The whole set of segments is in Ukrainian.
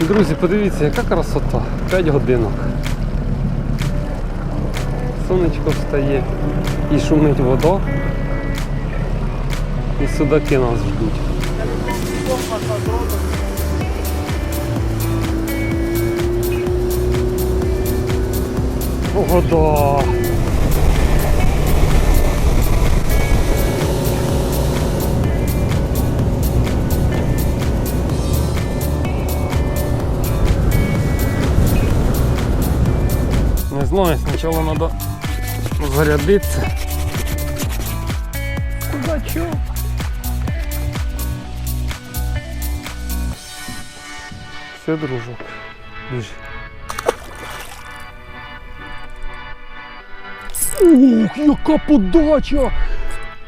Друзі, подивіться, яка красота. 5 годинок. Сонечко встає і шумить вода. І судаки нас ждуть. Вода. Не знаю, сначала надо зарядиться. Куда чё? Все, дружок. Біжи. Ух, яка подача!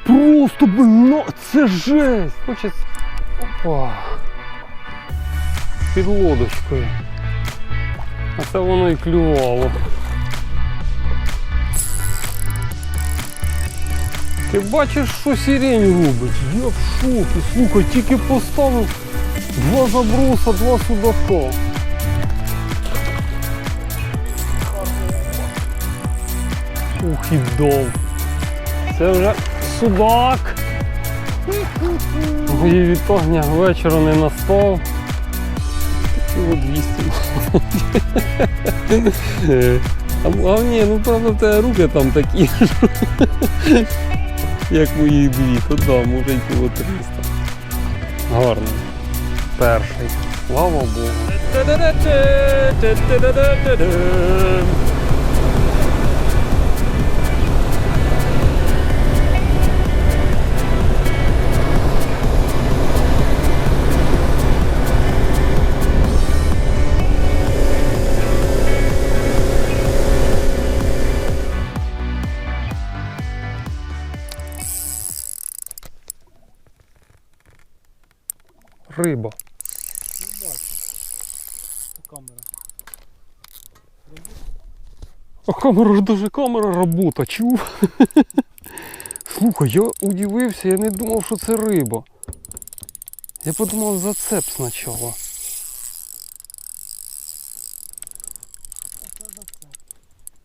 Просто, блин, ну, це жесть! Хочеться. Опа. Під лодочкою. А це воно і клювало. Ти бачиш, що сирень робить? Я в шокі. Слухай, тільки поставив два заброса, два судака. Ух, і дов. Це вже судак. Мої вітання вечора не настав. Такі от 200. А, а ні, ну правда в тебе руки там такі, як мої дві, то да, може й було 300. Гарно. Перший. Слава Богу. Риба. Камера. А камера ж даже камера робота, чув? Слухай, я удивився, я не думав, що це риба. Я подумав зацеп спочатку.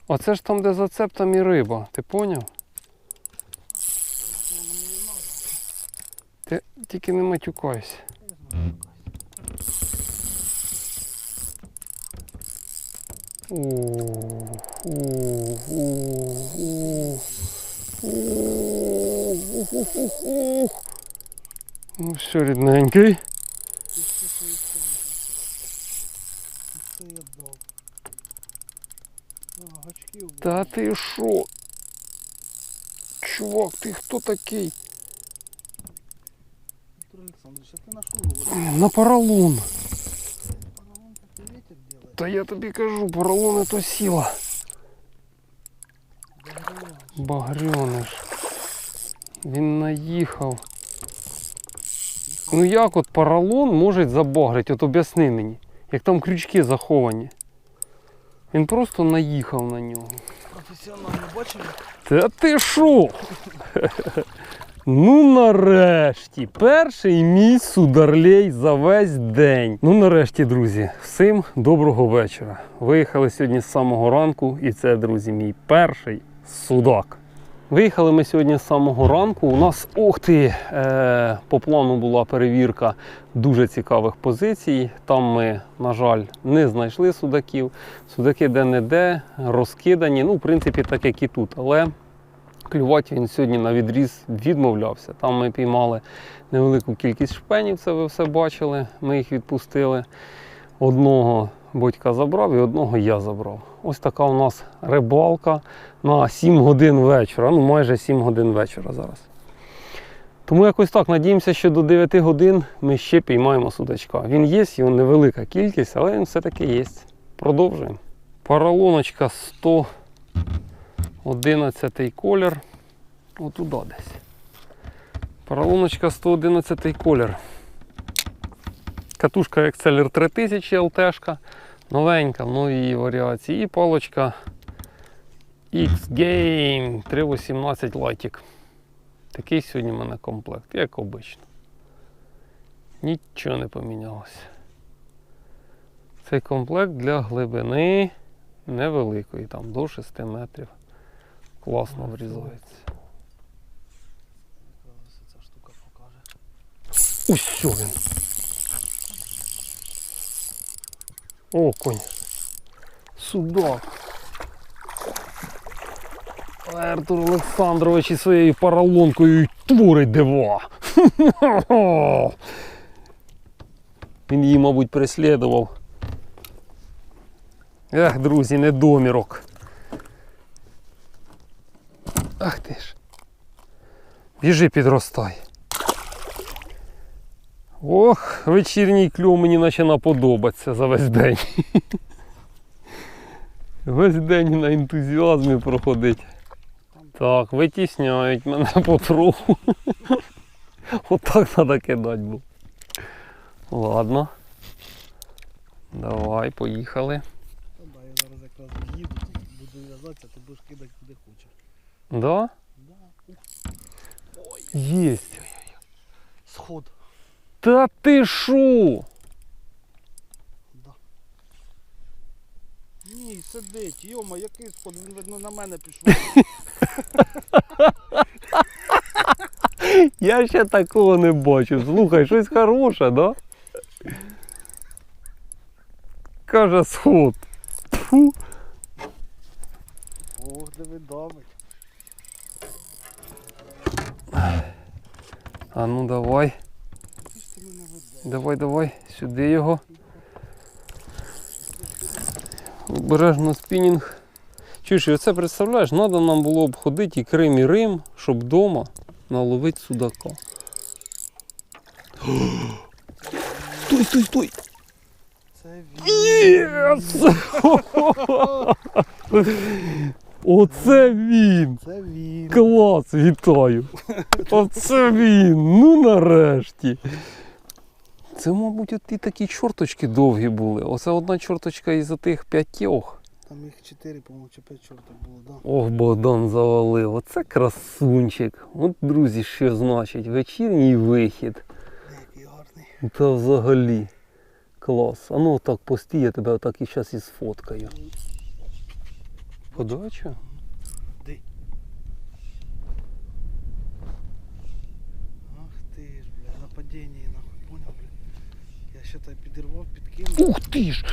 А це ж там, де зацеп, там і риба. Ти поняв? Ти тільки не матюкайся. Ну все, рідненький. Та ти що? Чувак, ти хто такий? Ти на що говориш? На поролон. Такий делает. Та я тобі кажу, поролон то сила. Багрьониш. Він наїхав. Ну як от поролон може забагрити? От об'ясни мені. Як там крючки заховані. Він просто наїхав на нього. Професіонально бачили? Та ти що? Ну нарешті, перший мій сударлей за весь день. Ну нарешті, друзі, всім доброго вечора. Виїхали сьогодні з самого ранку, і це, друзі, мій перший судак. Виїхали ми сьогодні з самого ранку. У нас, ух ти, е, по плану була перевірка дуже цікавих позицій. Там ми, на жаль, не знайшли судаків. Судаки де-не-де, розкидані. Ну, в принципі, так як і тут. Але клювати він сьогодні на відріз відмовлявся. Там ми піймали невелику кількість шпенів, це ви все бачили. Ми їх відпустили. Одного батька забрав і одного я забрав. Ось така у нас рибалка на 7 годин вечора. Ну, майже 7 годин вечора зараз. Тому якось так надіємося, що до 9 годин ми ще піймаємо судачка. Він є, його невелика кількість, але він все-таки є. Продовжуємо. Паралоночка 111 колір. Отуда десь. Паралоночка 111 колір. Катушка Exceler 3000 LT, новенька, в новій варіації. І палочка X-Game 318 Lightic. Такий сьогодні в мене комплект, як обично. Нічого не помінялося. Цей комплект для глибини невеликої, там до 6 метрів. Класно врізається. Що він. Окунь. Судак. Артур Олександрович із своєю паралонкою творить дива. Він її, мабуть, переслідував. Ех, друзі, недомірок. Ах ти ж. Біжи, підростай. Ох, вечірній кльов мені починає подобатися за весь день. Весь день на ентузіазмі проходить. Так, витісняють мене потроху. Отак треба кидати було. Ладно. Давай, поїхали. Я зараз якраз їду, буду в'язатися, ти будеш кидати куди хочеш. Да? Да. Ух. Ой, Єсть. сход. Та ти шо? Да. Ні, сидить, йома, який сход, він видно на мене пішов. Я ще такого не бачив. Слухай, щось хороше, да? Каже сход. Тьфу. Ох, диви давить. А ну давай, давай, давай, сюди його. Обережно спінінг. Чуєш, і оце представляєш, треба нам було обходити і Крим, і Рим, щоб вдома наловити судака. Стой, стой, стой! Це він. Оце він! Це він. Клас, вітаю! Оце він! Ну нарешті. Це, мабуть, от ті такі чорточки довгі були. Оце одна чорточка із тих п'ятьох. Там їх чотири, по-моєму, чи п'ять чортів було, да. Ох, Богдан завалив. Оце красунчик. От, друзі, що значить вечірній вихід. Який гарний. Та взагалі. Клас. А ну так постій, я тебе отак і зараз і сфоткаю. Подача? Де? Ах ти ж, бля, нападіння нахуй, поняв, бля. Я ще так підірвав, підкинув. Ух ти ж!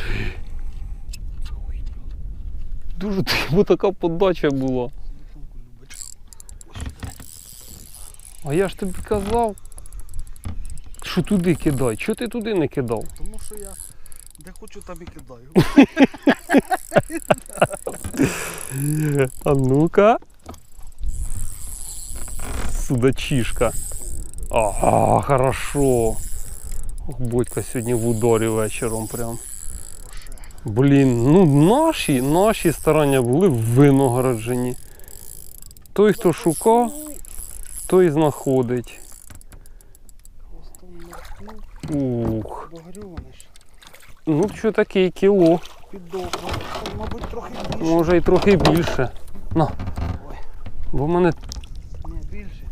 Дуже бо така подача була. А я ж тобі казав, що туди кидай. Чого ти туди не кидав? Тому що я де хочу, там і кидаю. А ну-ка. Судачишка. Ага, хорошо. Бодька сьогодні в ударі вечором прям. Блін, ну наші, наші старання були винограджені. Той, хто шукав, той знаходить. Ух. Ну, що таке кіло. Піддохло. Мабуть, трохи більше. Може і трохи більше. На. Ой. Бо в мене Ні, більше.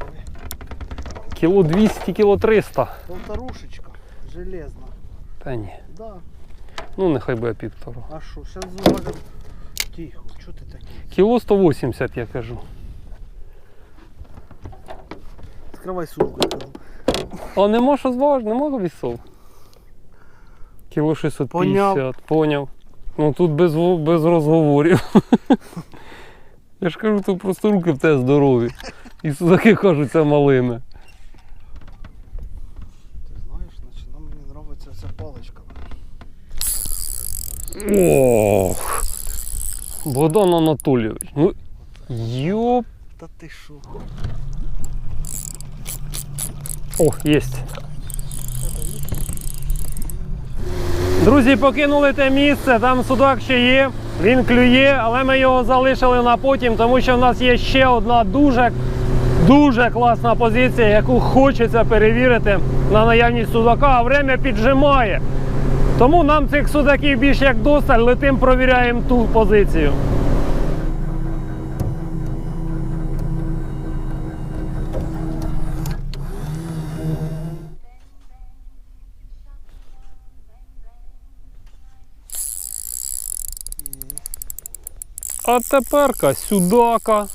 кіло 200, кіло 300. Полторушечка. Железна. Та ні. Да. Ну нехай буде півтора. А що, зараз зважимо. Тихо, що ти такий? Кіло 180, я кажу. Скривай сумку, я кажу. А нема що зважити, нема вісов. Кіло 650. Поняв. Ну тут без, без розговорів. Я ж кажу, тут просто руки в тебе здорові. І судаки кажуться малими. Ти знаєш, значить, нам мені подобається ця паличка. Ох. Богдан Анатолійович. Ну, йоп. Та ти що? О, єсть. Друзі, покинули те місце, там судак ще є, він клює, але ми його залишили на потім, тому що в нас є ще одна дуже, дуже класна позиція, яку хочеться перевірити на наявність судака, а время піджимає. Тому нам цих судаків більш як досталь, летим, провіряємо ту позицію. А теперка сюдака.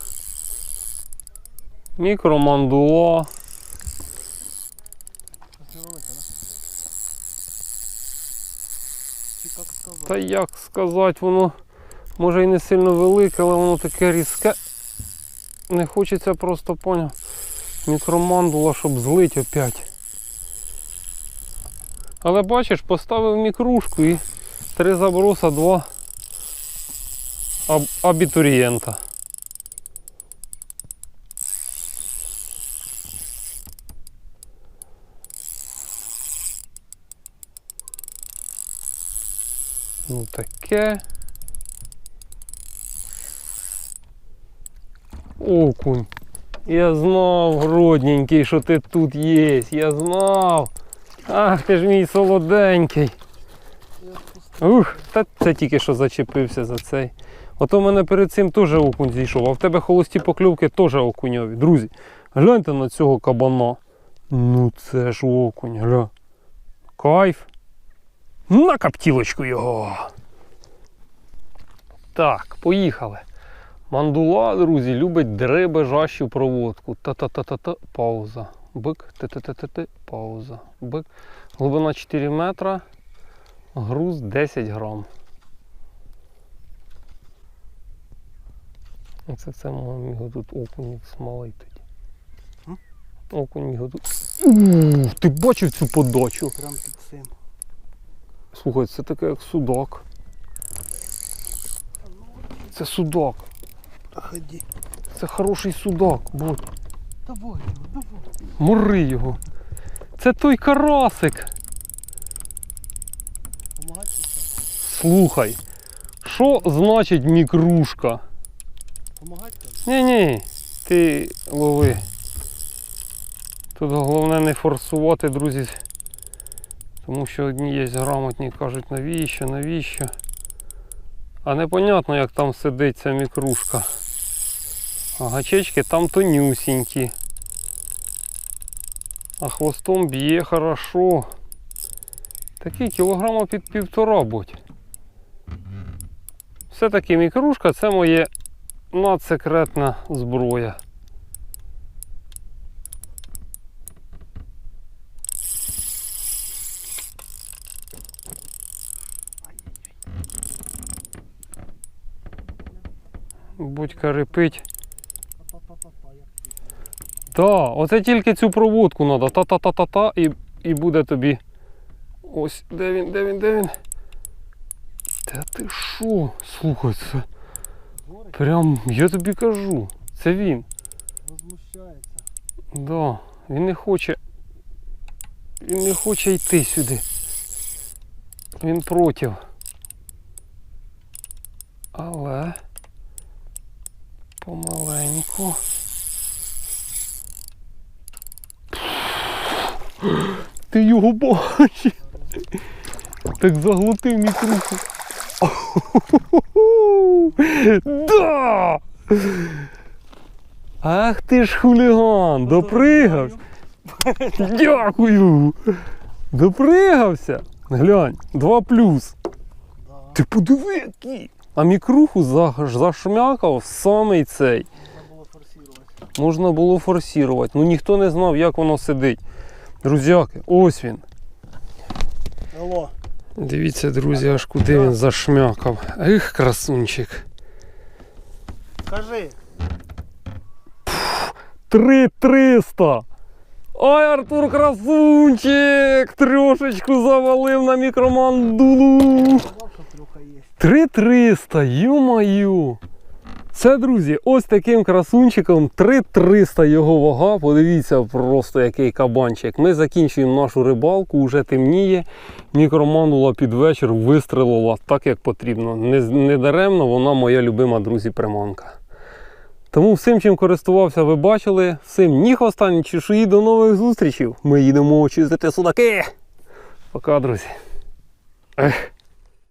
Мікромандула. Та як сказати, воно може і не сильно велике, але воно таке різке. Не хочеться просто поняв. Мікромандула, щоб злить опять. Але бачиш, поставив мікрушку і три заброса, два абітурієнта. Ну таке. Окунь. Я знав, родненький, що ти тут є. Я знав. Ах, ти ж мій солоденький. Ух, та це тільки що зачепився за цей. Ото в мене перед цим теж окунь зійшов, а в тебе холості покльовки теж окуньові. Друзі, гляньте на цього кабана. Ну це ж окунь, гля. Кайф. На каптілочку його. Так, поїхали. Мандула, друзі, любить дребежащу проводку. Та-та-та-та-та, пауза. Бик, ти-ти-ти-ти, пауза. Бик. Глибина 4 метра. Груз 10 грам. Оце це мав його тут окунь смалий тоді. Окунь його тут. Ух, ти бачив цю подачу? Прям під цим. Слухай, це таке як судак. Це судак. Ході. Це хороший судак. Будь. Давай його, давай. Мори його. Це той карасик. Слухай. Що значить мікрушка? Помагати? Ні-ні, ти лови. Тут головне не форсувати, друзі. Тому що одні є грамотні, кажуть, навіщо, навіщо. А непонятно, як там сидить ця мікрушка. А гачечки там тонюсінькі. А хвостом б'є хорошо. Такий кілограма під півтора будь. Все-таки мікрушка це моє надсекретна зброя. Будь-ка репить. Да, оце тільки цю проводку треба. Та-та-та-та-та і, і буде тобі. Ось, де він, де він, де він? Та ти що? Слухай, це прям, я тобі кажу, це він. возмущається. Да, він не хоче. Він не хоче йти сюди. Він проти. Але помаленьку. Ти його бачиш. Так заглотив мікруху. Да! Ах ти ж хуліган, допригав. Дякую. Допригався. Глянь, 2 плюс. Ти подиви, який. А мікруху зашмякав самий цей. Можна було форсувати. Ну ніхто не знав, як воно сидить. Друзяки, ось він. Алло. Дивіться, друзі, аж куди він зашмякав. Ех, красунчик. Кажи. 3300. Ой, Артур красунчик! Трошечку завалив на мікромандулу. Три триста, трюха 3300, ю-маю. Це, друзі, ось таким красунчиком 3300 його вага. Подивіться просто який кабанчик. Ми закінчуємо нашу рибалку, уже темніє. Мікромандула під вечір вистрелила так, як потрібно. Не, не даремно вона моя любима, друзі, приманка. Тому всім, чим користувався, ви бачили. Всім ні хвоста, чешуї. До нових зустрічей. Ми їдемо чистити судаки. Пока, друзі. Ех.